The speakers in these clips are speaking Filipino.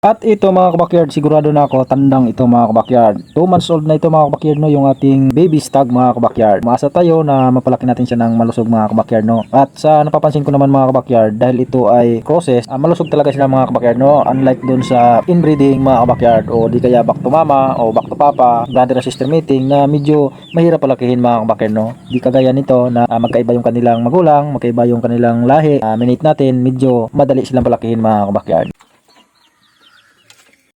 At ito mga kabakyard, sigurado na ako, tandang ito mga kabakyard. 2 months old na ito mga kabakyard no, yung ating baby stag mga kabakyard. Maasa tayo na mapalaki natin siya ng malusog mga kabakyard no. At sa napapansin ko naman mga kabakyard, dahil ito ay crosses, ah, malusog talaga sila mga kabakyard no. Unlike dun sa inbreeding mga kabakyard o di kaya back to mama o back to papa, brother and sister meeting na medyo mahirap palakihin mga kabakyard no. Di kagaya nito na ah, magkaiba yung kanilang magulang, magkaiba yung kanilang lahi. Ah, minute natin, medyo madali silang palakihin mga kabakyard.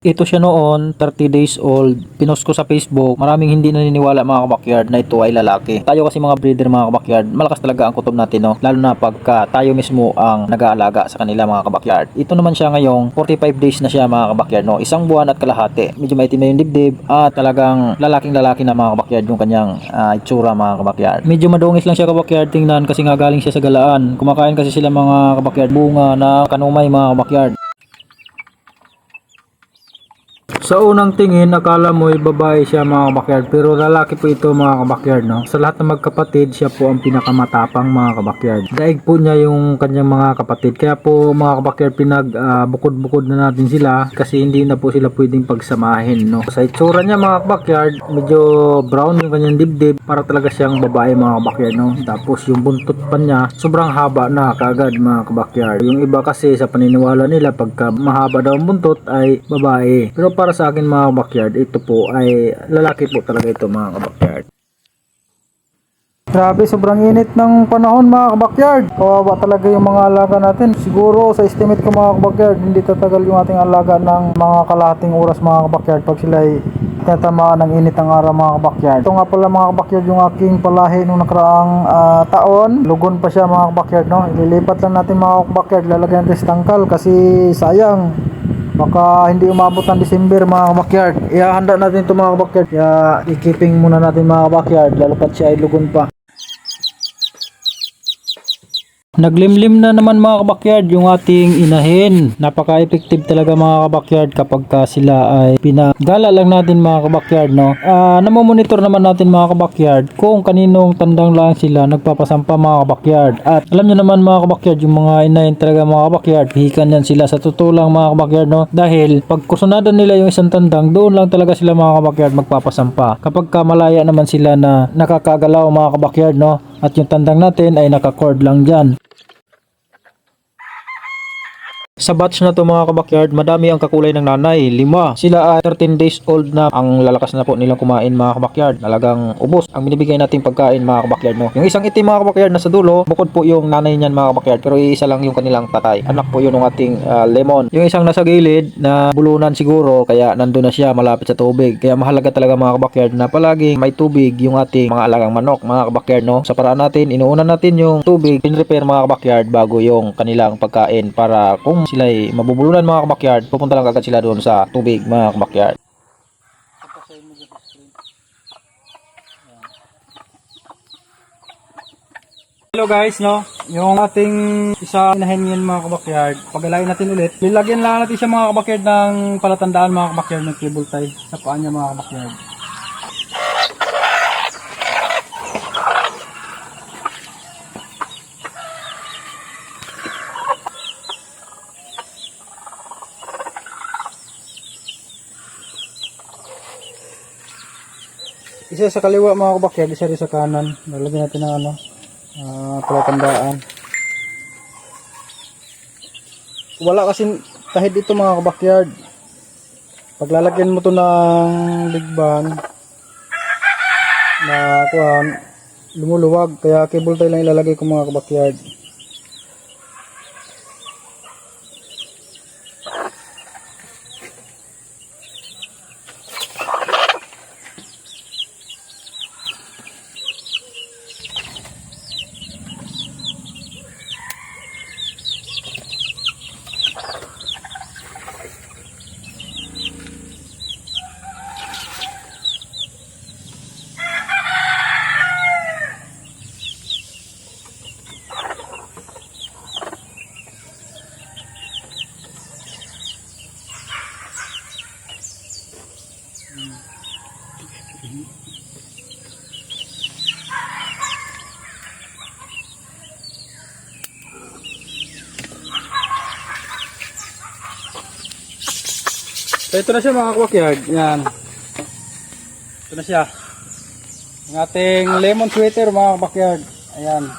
Ito siya noon, 30 days old. Pinost ko sa Facebook. Maraming hindi naniniwala mga kabakyard na ito ay lalaki. Tayo kasi mga breeder mga kabakyard, malakas talaga ang kutob natin no. Lalo na pagka tayo mismo ang nag-aalaga sa kanila mga kabakyard. Ito naman siya ngayong 45 days na siya mga kabakyard no. Isang buwan at kalahati. Medyo maitim na yung dibdib at talagang lalaking lalaki na mga kabakyard yung kanyang ah, itsura mga kabakyard. Medyo madungis lang siya kabakyard tingnan kasi nga galing siya sa galaan. Kumakain kasi sila mga kabakyard bunga na kanumay mga kabakyard. Sa unang tingin, akala mo ay babae siya mga kabakyard pero lalaki po ito mga kabakyard no. Sa lahat ng magkapatid, siya po ang pinakamatapang mga kabakyard. Daig po niya yung kanyang mga kapatid. Kaya po mga kabakyard pinag ah, bukod-bukod na natin sila kasi hindi na po sila pwedeng pagsamahin no. Sa itsura niya mga kabakyard, medyo brown yung kanyang dibdib para talaga siyang babae mga kabakyard no. Tapos yung buntot pa niya sobrang haba na kaagad mga kabakyard. Yung iba kasi sa paniniwala nila pagka mahaba daw ang buntot ay babae. Pero para sa akin mga kabakyard, ito po ay lalaki po talaga ito mga kabakyard. Grabe, sobrang init ng panahon mga kabakyard. Kawawa talaga yung mga alaga natin. Siguro sa estimate ko mga kabakyard, hindi tatagal yung ating alaga ng mga kalahating oras mga kabakyard pag sila ay tinatamaan ng init ng araw mga kabakyard. Ito nga pala mga kabakyard yung aking palahi nung nakaraang ah, taon. Lugon pa siya mga kabakyard no. Ililipat lang natin mga kabakyard. Lalagyan natin sa tangkal kasi sayang Baka hindi umabot ng December mga kabakyard. Ihahanda natin ito mga kabakyard. Kaya i-keeping muna natin mga kabakyard. Lalo pat siya ay lugon pa. Naglimlim na naman mga kabakyard yung ating inahin. Napaka-effective talaga mga kabakyard kapag ka sila ay pinagala lang natin mga kabakyard no. Ah, namomonitor naman natin mga kabakyard kung kaninong tandang lang sila nagpapasampa mga kabakyard. At alam nyo naman mga kabakyard yung mga inahin talaga mga kabakyard, hihikan yan sila sa totoo mga kabakyard no. Dahil pag kusunadan nila yung isang tandang, doon lang talaga sila mga kabakyard magpapasampa. Kapag ka malaya naman sila na nakakagalaw mga kabakyard no. At yung tandang natin ay nakacord lang dyan. Sa batch na to mga kabakyard, madami ang kakulay ng nanay, lima. Sila ay 13 days old na ang lalakas na po nilang kumain mga kabakyard. Talagang ubos ang binibigay nating pagkain mga kabakyard no. Yung isang itim mga kabakyard na sa dulo, bukod po yung nanay niyan mga kabakyard, pero isa lang yung kanilang tatay. Anak po yun ng ating ah, lemon. Yung isang nasa gilid na bulunan siguro, kaya nandun na siya malapit sa tubig. Kaya mahalaga talaga mga kabakyard na palaging may tubig yung ating mga alagang manok mga kabakyard no. Sa paraan natin, inuuna natin yung tubig, in-repair mga kabakyard bago yung kanilang pagkain para kung sila ay mabubulunan mga kabakyard, pupunta lang agad sila doon sa tubig mga kabakyard. Hello guys, no? Yung ating isa inahin yan mga kabakyard, pagalain natin ulit. Lilagyan lang natin siya mga kabakyard ng palatandaan mga kabakyard ng cable tie sa paa niya mga kabakyard. Isa sa kaliwa mga kabakyard, isa rin sa kanan. Lalagyan natin ng ano, ah palatandaan. Wala kasi kahit dito mga kabakyard. Paglalagyan mo to ng ligban na kuhan, lumuluwag. Kaya cable tie lang ilalagay ko mga kabakyard. So ito na siya mga kwakyag. Yan. Ito na siya. Ang ating lemon sweater mga kwakyag. Ayan.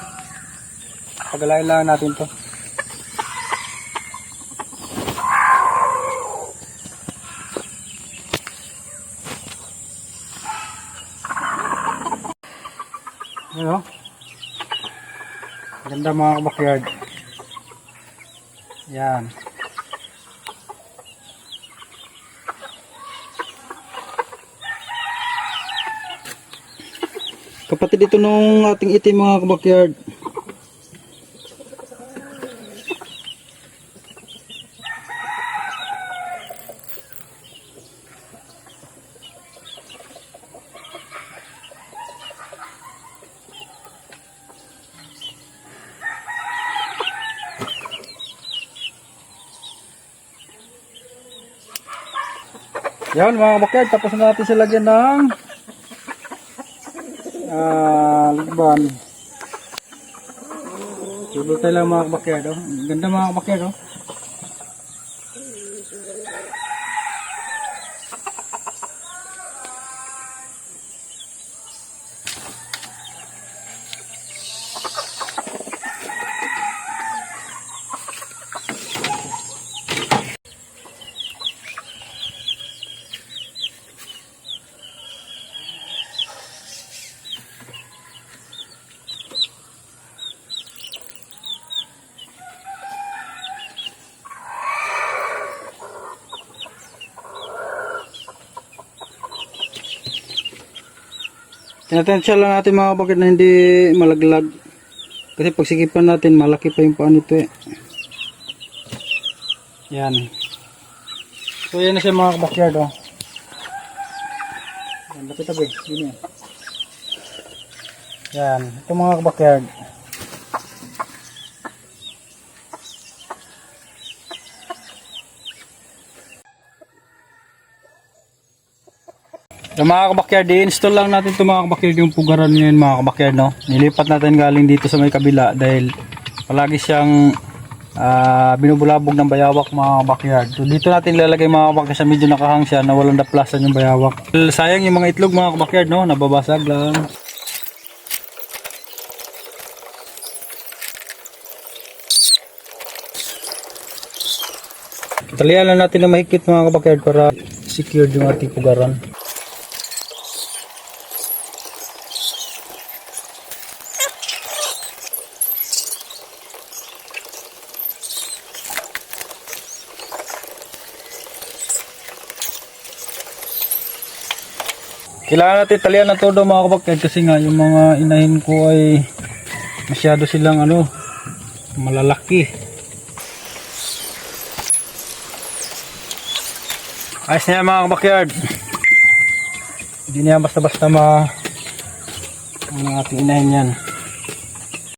Pagalain lang natin to. Ayan o. Ganda mga kabakyard. Yan. Kapatid ito nung ating itim mga kabakyard. Yan mga kabakyard, tapos na natin siya lagyan ng ah, lagban. Tulo tayo lang mga kabakyard, oh. Ganda mga kabakyard, oh. Tinatensya lang natin mga kabakyard na hindi malaglag. Kasi pag sikipan natin, malaki pa yung paan nito eh. Yan. So yan na siya mga kabakyard, oh. Yan, lapit tabi. Yun yan. Yan. Ito mga kabakyard. So mga kabakyard, i-install lang natin ito mga kabakyard yung pugaran ngayon mga kabakyard no. Nilipat natin galing dito sa may kabila dahil palagi siyang ah, binubulabog ng bayawak mga kabakyard. So dito natin ilalagay mga kabakyard sa medyo nakahang siya na walang daplasan yung bayawak. Sayang yung mga itlog mga kabakyard no, nababasag lang. Talian lang natin na mahigpit mga kabakyard para secure yung ating pugaran. Kailangan natin talian ng todo mga kapatid kasi nga yung mga inahin ko ay masyado silang ano malalaki. Ayos na yan mga kabakyard. Hindi na yan basta-basta ma ang ating inahin yan.